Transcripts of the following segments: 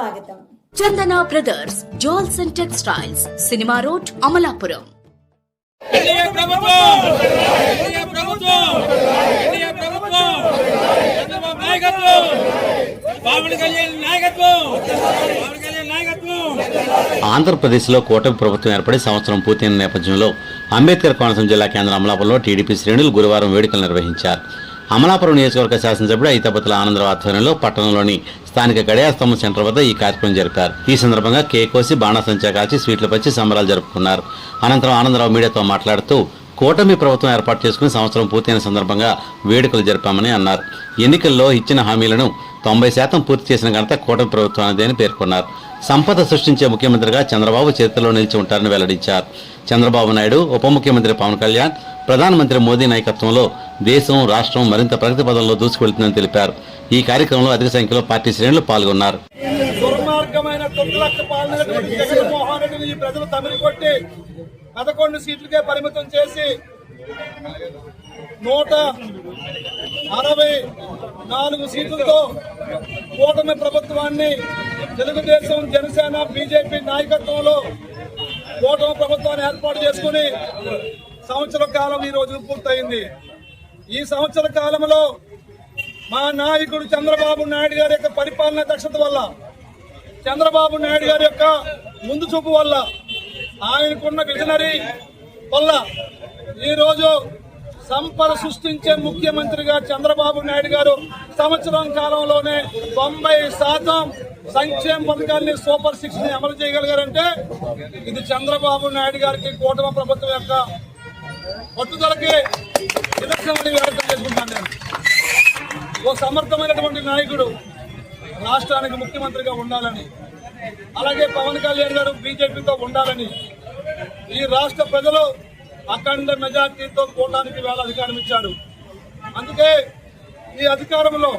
స్వాగతం. Chandana brothers jewels and textiles cinema road Amalapuram. ఆంధ్రప్రదేశ్లో కూటమి ప్రభుత్వం ఏర్పడి సంవత్సరం పూర్తయిన నేపథ్యంలో అంబేద్కర్ కోనసీమ జిల్లా కేంద్రం అమలాపురంలో టీడీపీ శ్రేణులు గురువారం వేడుకలు నిర్వహించారు. అమలాపురం నియోజకవర్గ శాసనసభ్యుడు ఐతపతుల ఆనందరావు ఆధ్వర్యంలో పట్టణంలోని స్థానిక గడియాస్తంభం సెంటర్ వద్ద ఈ కార్యక్రమం జరిపారు. ఈ సందర్భంగా కేక్ కోసి బాణాసంచా కాల్చి స్వీట్లు పచ్చి సంబరాలు జరుపుకున్నారు. అనంతరం ఆనందరావు మీడియాతో మాట్లాడుతూ కూటమి ప్రభుత్వం ఏర్పాటు చేసుకుని సంవత్సరం పూర్తయిన సందర్భంగా వేడుకలు జరిపామని అన్నారు. ఎన్నికల్లో ఇచ్చిన హామీలను తొంభై శాతం పూర్తి చేసిన ఘనత కూటమి ప్రభుత్వానిదే అని పేర్కొన్నారు. సంపద సృష్టించే ముఖ్యమంత్రిగా చంద్రబాబు చరిత్రలో నిలిచి ఉంటారని వెల్లడించారు. చంద్రబాబు నాయుడు ఉప ముఖ్యమంత్రి పవన్ కళ్యాణ్ ప్రధానమంత్రి మోదీ నాయకత్వంలో దేశం రాష్ట్రం మరింత ప్రగతి పదంలో దూసుకువెళ్తుందని తెలిపారు. ఈ కార్యక్రమంలో అధిక సంఖ్యలో పార్టీ శ్రేణులు పాల్గొన్నారు. ఈ ప్రజలు పదకొండు సీట్లకే పరిమితం చేసి నూట అరవై నాలుగు సీట్లతో కూటమి ప్రభుత్వాన్ని తెలుగుదేశం జనసేన బీజేపీ నాయకత్వంలో కూటమి ప్రభుత్వాన్ని ఏర్పాటు చేసుకుని సంవత్సర కాలం ఈ రోజు పూర్తయింది. ఈ సంవత్సర కాలంలో మా నాయకుడు చంద్రబాబు నాయుడు గారి యొక్క పరిపాలన దక్షత వల్ల చంద్రబాబు నాయుడు గారి యొక్క ముందు చూపు వల్ల ఆయనకున్న విజనరీ వల్ల ఈరోజు సంపద సృష్టించే ముఖ్యమంత్రిగా చంద్రబాబు నాయుడు గారు సంవత్సరం కాలంలోనే తొంభై శాతం సంక్షేమ పథకాన్ని సూపర్ సిక్స్ని అమలు చేయగలిగారంటే ఇది చంద్రబాబు నాయుడు గారికి కూటమి ప్రభుత్వం యొక్క పట్టుదలకి నిదర్శనమని వ్యవస్థ చేసుకుంటాను నేను. ఓ సమర్థమైనటువంటి నాయకుడు రాష్ట్రానికి ముఖ్యమంత్రిగా ఉండాలని అలాగే పవన్ కళ్యాణ్ గారు బీజేపీతో ఉండాలని ఈ రాష్ట్ర ప్రజలు అఖండ మెజార్టీతో కూడడానికి వేళ అధికారం ఇచ్చారు. అందుకే ఈ అధికారంలో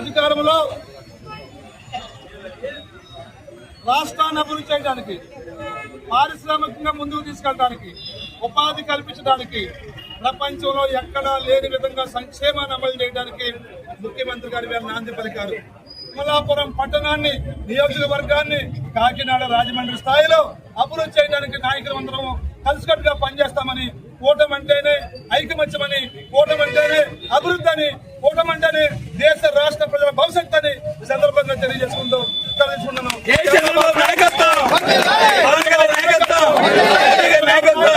అధికారంలో రాష్ట్రాన్ని అభివృద్ధి చేయడానికి పారిశ్రామికంగా ముందుకు తీసుకెళ్ళడానికి ఉపాధి కల్పించడానికి ప్రపంచంలో ఎక్కడా లేని విధంగా సంక్షేమాన్ని అమలు చేయడానికి ముఖ్యమంత్రి గారు నాంది పలికారు. అమలాపురం పట్టణాన్ని నియోజకవర్గాన్ని కాకినాడ రాజమండ్రి స్థాయిలో అభివృద్ధి చేయడానికి నాయకులందరం కలిసికట్టుగా పనిచేస్తామని కూటమి అంటేనే ఐకమత్యమని కూటమి అంటేనే అభివృద్ధి అని కూటమి అంటేనే దేశ రాష్ట్ర ప్రజల భవిష్యత్తు అని ఈ సందర్భంగా తెలియజేసుకుంటూ తెలియజేసుకుంటున్నాను చంద్రబాబు నాయకత్వం పవన్ కళ్యాణ్ నాయకత్వం జగన్ నాయకత్వం